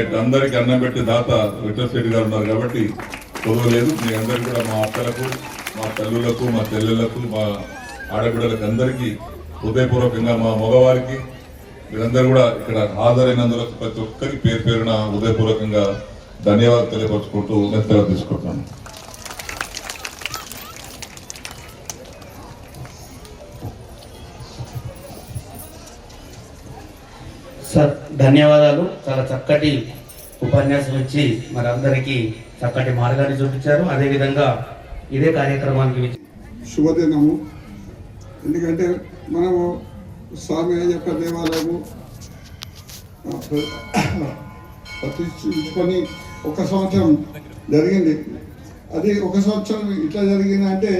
Right అందరికి అన్నం పెట్టి దాత విఠలశెట్టి గారు ఉన్నారు కాబట్టి చదవలేదు మీ అందరికి కూడా మా అక్కలకు మా తల్లులకు మా చెల్లెళ్ళకు మా ఆడబిడ్డలకు అందరికీ హృదయపూర్వకంగా మా మగవారికి మీరందరూ కూడా ఇక్కడ హాజరైనందులకు ప్రతి ఒక్కరికి పేరు పేరున హృదయపూర్వకంగా ధన్యవాదాలు తెలియపరచుకుంటూ మెత్తగా తీసుకుంటున్నాను. సార్ ధన్యవాదాలు. చాలా చక్కటి ఉపన్యాసం ఇచ్చి మరి అందరికీ చక్కటి మార్గాన్ని చూపించారు. అదేవిధంగా ఇదే కార్యక్రమానికి శుభదినము. ఎందుకంటే మనము స్వామి యొక్క దేవాలయము ప్రతిష్ఠించుకొని ఒక సంవత్సరం జరిగింది. అది ఒక సంవత్సరం ఇట్లా జరిగింది అంటే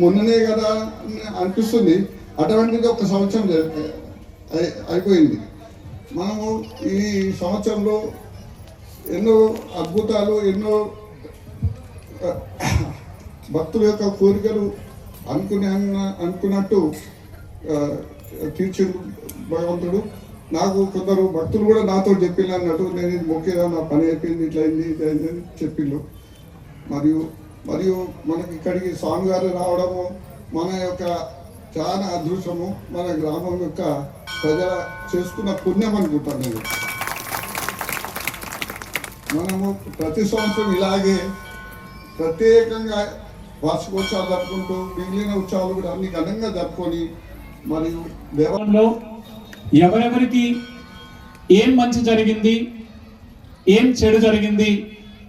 మొన్ననే కదా అని అనిపిస్తుంది. అటువంటిది ఒక సంవత్సరం అయిపోయింది. మనము ఈ సంవత్సరంలో ఎన్నో అద్భుతాలు ఎన్నో భక్తుల యొక్క కోరికలు అనుకునే అనుకున్నట్టు తీర్చి భగవంతుడు నాకు కొందరు భక్తులు కూడా నాతో చెప్పిండు అన్నట్టు నేను ఇది మొక్కేదా నా పని అయిపోయింది ఇట్లా అయింది ఇట్లా అయింది అని చెప్పిండు మరియు మరియు మనకి ఇక్కడికి స్వామివారు రావడము మన యొక్క చాలా అదృష్టము మన గ్రామం యొక్క ప్రజల చేసుకున్న పుణ్యం అనుకుంటాను నేను. మనము ప్రతి సంవత్సరం ఇలాగే ప్రత్యేకంగా వార్షికోత్సవాలు జరుపుకుంటూ మిగిలిన ఉత్సవాలు కూడా అన్ని ఘనంగా జరుపుకొని మరియు దేవాలయంలో ఎవరెవరికి ఏం మంచి జరిగింది ఏం చెడు జరిగింది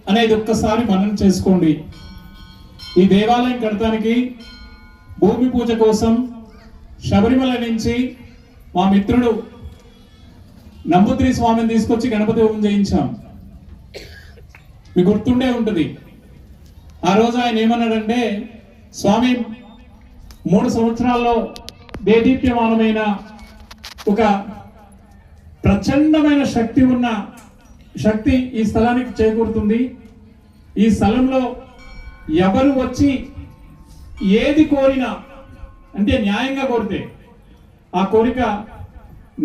అనేది ఒక్కసారి మనం చేసుకోండి. ఈ దేవాలయం కడటానికి భూమి పూజ కోసం శబరిమల నుంచి మా మిత్రుడు నంబుద్రి స్వామిని తీసుకొచ్చి గణపతి హోమం చేయించాం. మీకు గుర్తుండే ఉంటుంది. ఆ రోజు ఆయన ఏమన్నాడంటే స్వామి మూడు సంవత్సరాల్లో దేదీప్యమానమైన ఒక ప్రచండమైన శక్తి ఉన్న శక్తి ఈ స్థలానికి చేకూరుతుంది. ఈ స్థలంలో ఎవరు వచ్చి ఏది కోరినా అంటే న్యాయంగా కోరితే ఆ కోరిక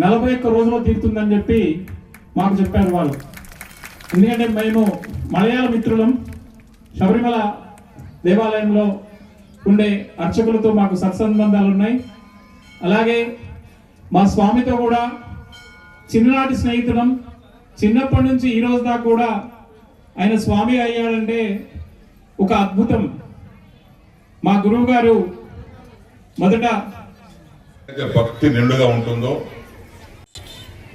నలభై ఒక్క రోజుల్లో తీరుతుందని చెప్పి మాకు చెప్పారు వాళ్ళు. ఎందుకంటే మేము మలయాళ మిత్రులం. శబరిమల దేవాలయంలో ఉండే అర్చకులతో మాకు సత్సంబంధాలు ఉన్నాయి. అలాగే మా స్వామితో కూడా చిన్ననాటి స్నేహితుడం చిన్నప్పటి నుంచి ఈ రోజు దాకా కూడా ఆయన స్వామి అయ్యాడంటే ఒక అద్భుతం. మా గురువు గారు మొదట భక్తి నిండుగా ఉంటుందో?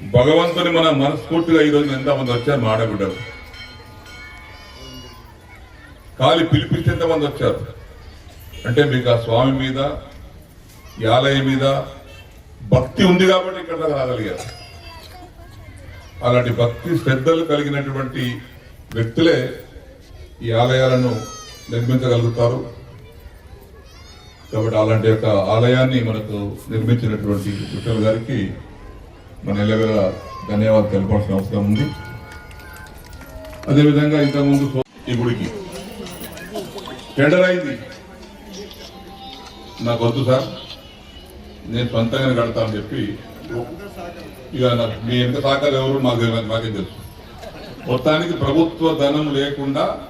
భగవంతుని మన మనస్ఫూర్తిగా ఈ రోజు ఎంతమంది వచ్చారు? మా ఆడబిడ్డలు కాలి పిలిపిస్తే ఎంతమంది వచ్చారు? అంటే మీకు ఆ స్వామి మీద ఈ ఆలయం మీద భక్తి ఉంది కాబట్టి ఇక్కడ రాగలిగారు. అలాంటి భక్తి శ్రద్ధలు కలిగినటువంటి వ్యక్తులే ఈ ఆలయాలను నిర్మించగలుగుతారు. కాబట్టి అలాంటి యొక్క ఆలయాన్ని మనకు నిర్మించినటువంటి విఠల్ గారికి మన ఎల్లవేళ ధన్యవాదాలు తెలపాల్సిన అవసరం ఉంది. అదేవిధంగా ఇంతకుముందు ఈ గుడికి. టెండర్ అయింది. నాకు వద్దు సార్. నేను సొంతంగానే కడతానని చెప్పి ఇక నాకు మీ ఎంత సహకారం ఎవరు మాకు మాకేం తెలుసు. మొత్తానికి ప్రభుత్వ ధనం లేకుండా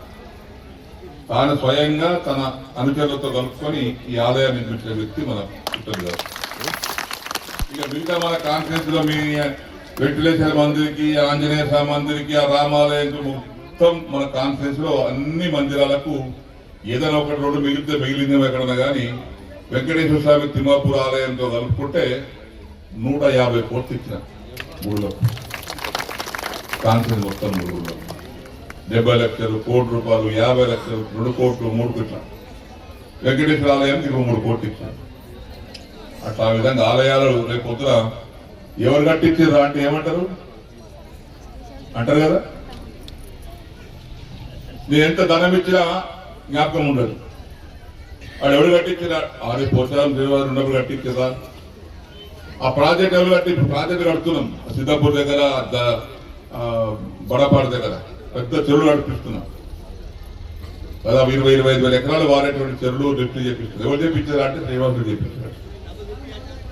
తాను స్వయంగా తన అనుచరులతో కలుపుకొని ఈ ఆలయాన్ని నిర్మించిన వ్యక్తి మన గారు. ఇక మిగతా మన కాన్ఫరెన్స్లో మీ వెంటిలేశ్వర మందిరికి ఆంజనేయ స్వామి మందిరికి ఆ రామాలయం మొత్తం మన కాన్ఫరెన్స్లో అన్ని మందిరాలకు ఏదైనా ఒకటి రెండు మిగిలితే మిగిలిందేమో ఎక్కడన్నా కానీ వెంకటేశ్వర స్వామి తిమ్మాపూర్ ఆలయంతో కలుపుకుంటే నూట యాభై కోట్లు ఇచ్చిన ఊళ్ళో. కాన్ఫరెన్స్ మొత్తం ఊళ్ళో. డెబ్బై లక్షలు కోటి రూపాయలు యాభై లక్షలు రెండు కోట్లు మూడు కోట్ల. వెంకటేశ్వర ఆలయానికి ఇరవై మూడు కోట్లు ఇచ్చాను అట్లా ఆ విధంగా ఆలయాలు రేపు ఎవరు కట్టించారు అంటే ఏమంటారు? అంటారు కదా? నేను ఎంత ధనం ఇచ్చినా జ్ఞాపకం ఉండదు. వాడు ఎవరు కట్టించారా ఆరే పోషాలు దేవారు ఉన్నప్పుడు కట్టించారా ఆ ప్రాజెక్ట్ ఎవరు కట్టి ప్రాజెక్ట్ కడుతున్నాం. సిద్ధాపూర్ దగ్గర బడపాడు దగ్గర. పెద్ద చెరువులు నడిపిస్తున్నాం దాదాపు ఇరవై ఇరవై ఐదు వేల ఎకరాలు వారేటువంటి చెరువులు లిఫ్ట్ చేపిస్తున్నారు. ఎవరు చేపించారు అంటే శ్రీనివాసులు చేపించారు.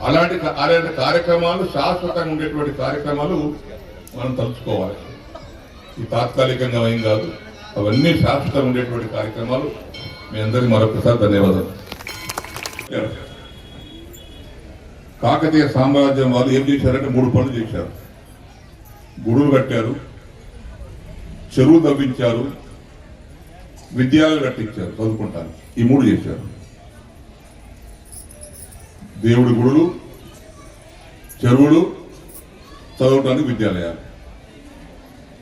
అలాంటి అలాంటి కార్యక్రమాలు శాశ్వతంగా ఉండేటువంటి కార్యక్రమాలు మనం తలుచుకోవాలి. ఈ తాత్కాలికంగా ఏం కాదు అవన్నీ శాశ్వతంగా ఉండేటువంటి కార్యక్రమాలు. మీ అందరికీ మరొకసారి ధన్యవాదాలు. కాకతీయ సామ్రాజ్యం వాళ్ళు ఏం చేశారంటే మూడు పనులు చేశారు. గుడులు కట్టారు. చెరువు తవ్వించారు విద్యాలయాలు కట్టించారు చదువుకుంటానికి ఈ మూడు చేశారు. దేవుడి గుడులు చెరువులు చదవటానికి విద్యాలయాలు.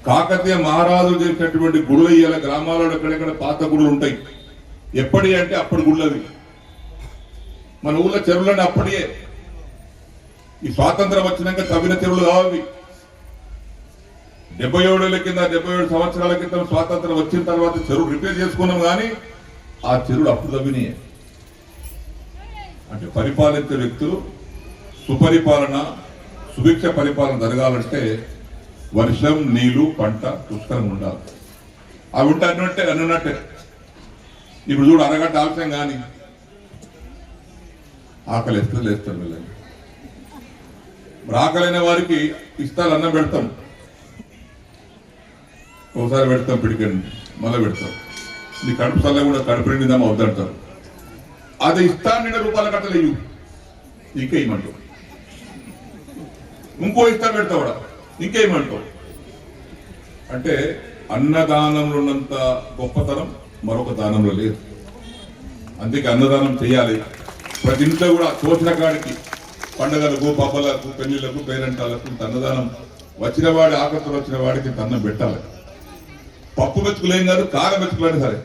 కాకతీయ మహారాజులు చేసినటువంటి గుడులు ఇవాళ గ్రామాలలో ఎక్కడెక్కడ పాత గుడులు ఉంటాయి? ఎప్పటి అంటే అప్పటి గుళ్ళది మన ఊళ్ళో చెరువులన్నీ అప్పటియే. ఈ స్వాతంత్రం వచ్చినాక తవ్విన చెరువులు కావాలి డెబ్బై ఏడు కింద డెబ్బై ఏడు సంవత్సరాల క్రితం స్వాతంత్రం వచ్చిన తర్వాత చెరువు రిపేర్ చేసుకున్నాం కానీ ఆ చెరువుడు అప్పుడు తవ్వినాయే. అంటే పరిపాలించే వ్యక్తులు సుపరిపాలన సుభిక్ష పరిపాలన జరగాలంటే వర్షం నీళ్ళు పంట పుష్కరంగా ఉండాలి. అవి ఉంటే అన్నట్టే అన్నట్టే ఇప్పుడు చూడు అరగంట ఆలస్యం కానీ ఆకలి వేస్తే లేస్తారు వీళ్ళని ఆకలైన వారికి ఇష్టాలు అన్నం పెడతాం. ఒకసారి పెడతాం పిడికండి మళ్ళీ పెడతాం. నీ కడుపు సల్ల కూడా కడుపు నిండిందమ్మా వద్దంటారు. అది ఇస్తాను నిన్న రూపాయల కట్టలేవు. ఇంకేమంటావు ఇంకో ఇస్తా పెడతావు కూడా ఇంకేయమంటావు అంటే అన్నదానంలో ఉన్నంత గొప్పతనం మరొక దానంలో లేదు. అందుకే అన్నదానం చేయాలి. ప్రతి ఇంట్లో కూడా తోచిన కాడికి పండగలకు పబ్బలకు పెళ్ళిళ్ళకు పేరెంటాలకు ఇంత అన్నదానం వచ్చిన వాడి ఆకర్షణ వచ్చిన వాడికి అన్నం పెట్టాలి. పప్పు మెతుకులేం కాదు కారం మెతుకులని సరే.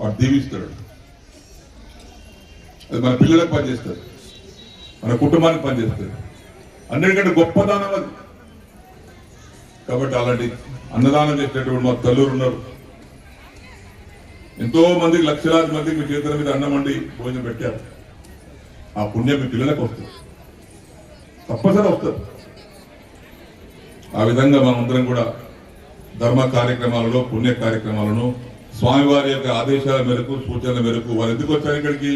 వాడు దీవిస్తాడు. అది మన పిల్లలకు పనిచేస్తారు మన కుటుంబానికి పనిచేస్తారు అన్నిటికంటే గొప్పదానం అది. కాబట్టి అలాంటి అన్నదానం చేసేటటువంటి మా తల్లూరు ఉన్నారు. ఎంతో మందికి లక్షలాది మందికి మీ చేతుల మీద అన్నం వండి భోజనం పెట్టారు. ఆ పుణ్యం మీ పిల్లలకు వస్తుంది. తప్పనిసరి వస్తుంది. ఆ విధంగా మనందరం అందరం కూడా ధర్మ కార్యక్రమాలలో పుణ్య కార్యక్రమాలను స్వామివారి యొక్క ఆదేశాల మేరకు సూచనల మేరకు వారు ఎందుకు వచ్చారు ఇక్కడికి?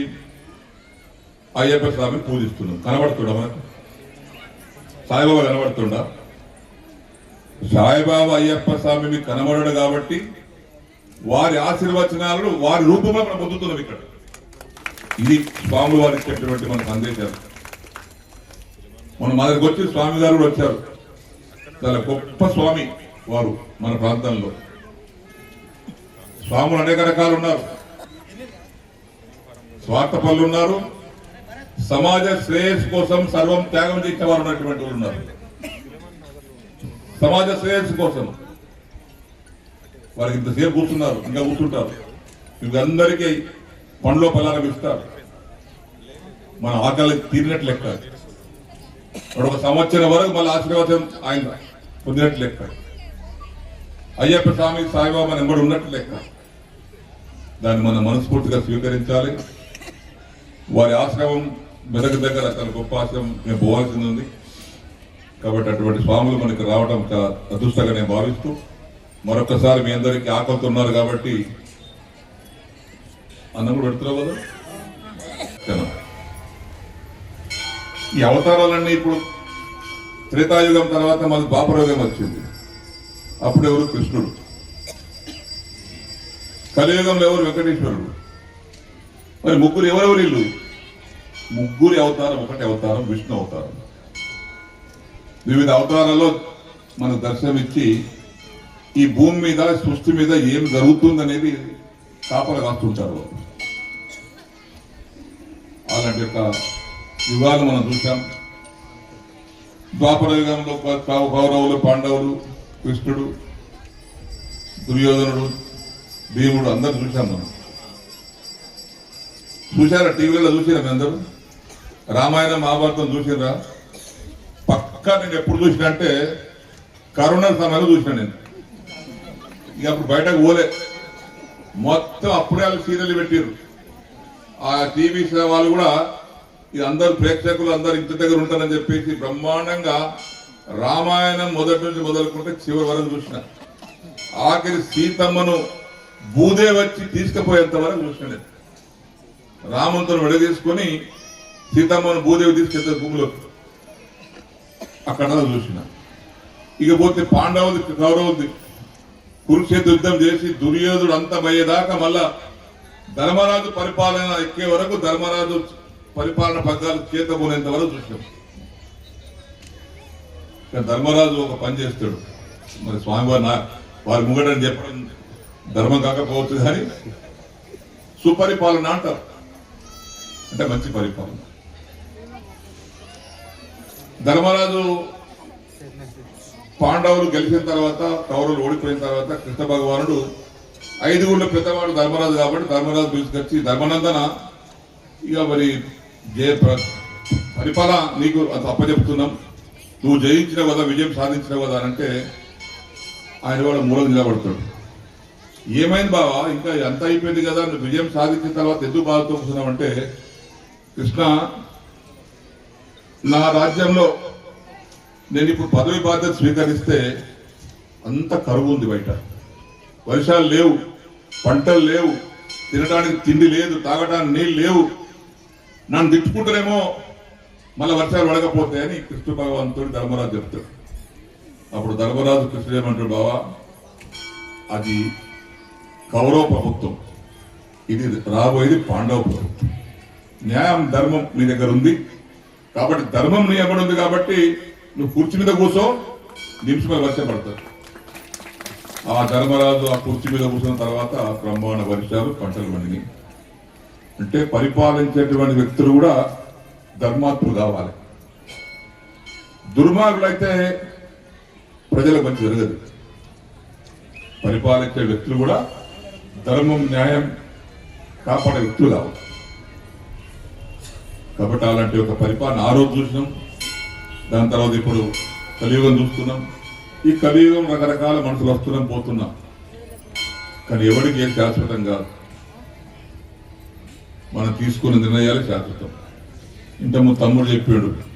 అయ్యప్ప స్వామిని పూజిస్తున్నాం. కనబడుతుండ మనకు? సాయిబాబా కనబడుతుండా సాయిబాబా అయ్యప్ప స్వామి మీకు కనబడడు కాబట్టి వారి ఆశీర్వచనాలను వారి రూపంలో మనం పొందుతున్నాం ఇక్కడ. ఇది స్వామి వారు చెప్పినటువంటి మన సందేశాలు మన మా దగ్గరకు వచ్చి స్వామి గారు కూడా వచ్చారు. చాలా గొప్ప స్వామి. వారు మన ప్రాంతంలో. స్వాములు అనేక రకాలు ఉన్నారు. స్వార్థ పనులు ఉన్నారు. సమాజ శ్రేయస్సు కోసం సర్వం త్యాగం చేసిన వారు ఉన్నటువంటి ఉన్నారు. సమాజ శ్రేయస్సు కోసం. వారికి ఇంతసేపు కూర్చున్నారు ఇంకా కూర్చుంటారు. వీళ్ళందరికీ పండ్లో ఫలాలు ఇస్తారు. మన ఆకలి తీరినట్లు లెక్క. ఒక సంవత్సరం వరకు మళ్ళీ ఆశీర్వాదం ఆయన పొందినట్లు లెక్క. అయ్యప్ప స్వామి సాయిబాబా నెంబడి ఉన్నట్లు లెక్క. దాన్ని మనం మనస్ఫూర్తిగా స్వీకరించాలి. వారి ఆశ్రమం మెదక్ దగ్గర చాలా గొప్ప ఆశ్రమం. మేము పోవాల్సింది ఉంది. కాబట్టి అటువంటి స్వాములు మనకి రావడం చాలా అదృష్టంగా నేను భావిస్తూ మరొకసారి మీ అందరికీ ఆకలితో ఉన్నారు కాబట్టి అన్నం కూడా పెడుతున్నావు కదా ఈ అవతారాలన్నీ ఇప్పుడు త్రేతాయుగం తర్వాత మాది ద్వాపరయుగం వచ్చింది. అప్పుడెవరు కృష్ణుడు? కలియుగంలో ఎవరు వెంకటేశ్వరుడు? మరి ముగ్గురు ఎవరెవరు వీళ్ళు? ముగ్గురి అవతారం ఒకటి అవతారం విష్ణు అవతారం. వివిధ అవతారాల్లో మనకు దర్శనమిచ్చి ఈ భూమి మీద సృష్టి మీద ఏం జరుగుతుందనేది కాపలు కాస్తుంటారు అలాంటి యొక్క యుగాలు మనం చూసాం ద్వాపర యుగంలో కౌరవులు పాండవులు కృష్ణుడు దుర్యోధనుడు భీముడు అందరు చూసాం మనం. చూసారా టీవీలో చూసారా మీ అందరూ రామాయణం మహాభారతం చూసిరా పక్కా నేను ఎప్పుడు చూసిన అంటే కరోనా సమయంలో చూసిన నేను. ఇక అప్పుడు బయటకు పోలే. మొత్తం అప్పుడే వాళ్ళు సీరియల్ పెట్టారు ఆ టీవీ వాళ్ళు కూడా ఇది అందరు ప్రేక్షకులు అందరు ఇంటి దగ్గర ఉంటారని చెప్పేసి బ్రహ్మాండంగా రామాయణం మొదటి నుంచి మొదలుకుంటే చివరి వరకు చూసిన. ఆఖరి సీతమ్మను బూదే వచ్చి తీసుకుపోయేంత వరకు చూసిన నేను. రామంతో విడదీసుకొని సీతమ్మను భూదేవి తీసుకెళ్తే భూమిలో. అక్కడ చూసిన. ఇక పోతే పాండవుది కౌరవుది కురుక్షేత్ర యుద్ధం చేసి దుర్యోధుడు అంతమయ్యేదాకా మళ్ళా ధర్మరాజు పరిపాలన ఎక్కే వరకు ధర్మరాజు పరిపాలన పగ్గాలు చేతబోనేంత వరకు చూసాం ధర్మరాజు ఒక పని చేస్తాడు. మరి స్వామివారు నా వారి ముంగడని చెప్పడం ధర్మం కాకపోవచ్చు కానీ సుపరిపాలన అంటారు. అంటే మంచి పరిపాలన. ధర్మరాజు పాండవులు గెలిచిన తర్వాత కౌరవులు ఓడిపోయిన తర్వాత కృష్ణ భగవానుడు ఐదుగురుల పెద్దవాడు ధర్మరాజు కాబట్టి ధర్మరాజు పిలుచుకొచ్చి ధర్మనందన ఇక మరి జయ ప్ర- పరిపాలన నీకు అంత అప్పచెప్తున్నాం. నువ్వు జయించిన కదా విజయం సాధించిన కదా అంటే ఆయన కూడా మూలం నిలబడతాడు. ఏమైంది బావా? ఇంకా ఎంత అయిపోయింది కదా నువ్వు విజయం సాధించిన తర్వాత ఎందుకు బాధతో కూర్చున్నావంటే కృష్ణ నా రాజ్యంలో నేను ఇప్పుడు పదవి బాధ్యత స్వీకరిస్తే అంత కరువు ఉంది బయట. వర్షాలు లేవు పంటలు లేవు తినడానికి తిండి లేదు తాగడానికి నీళ్ళు లేవు. నన్ను తిట్టుకుంటారేమో మళ్ళీ వర్షాలు పడకపోతే అని కృష్ణ భగవంతుడు ధర్మరాజు చెప్తాడు. అప్పుడు ధర్మరాజు కృష్ణుడు ఏమంటాడు బావా? అది కౌరవ ప్రభుత్వం. ఇది రాబోయేది పాండవ ప్రభుత్వం. న్యాయం ధర్మం మీ దగ్గర ఉంది. కాబట్టి ధర్మం నీ ఎక్కడ ఉంది కాబట్టి నువ్వు కుర్చీ మీద కూర్చో నిమిషమే వర్షం పడతారు ఆ ధర్మరాజు ఆ కుర్చీ మీద కూర్చున్న తర్వాత బ్రహ్మాండ వర్షాలు పంటలు పండినాయి. అంటే పరిపాలించేటువంటి వ్యక్తులు కూడా ధర్మాత్ములు కావాలి. దుర్మార్గులైతే ప్రజలకు మంచి జరగదు. పరిపాలించే వ్యక్తులు కూడా ధర్మం న్యాయం కాపాడే వ్యక్తులు కావాలి. కాబట్టి అలాంటి ఒక పరిపాలన ఆ రోజు చూసినాం. దాని తర్వాత ఇప్పుడు కలియుగం చూస్తున్నాం. ఈ కలియుగం రకరకాల మనుషులు వస్తున్నాం పోతున్నాం. కానీ ఎవరికి ఏం శాశ్వతం కాదు. మనం తీసుకున్న నిర్ణయాలు శాశ్వతం. ఇంతకుముందు తమ్ముడు చెప్పాడు.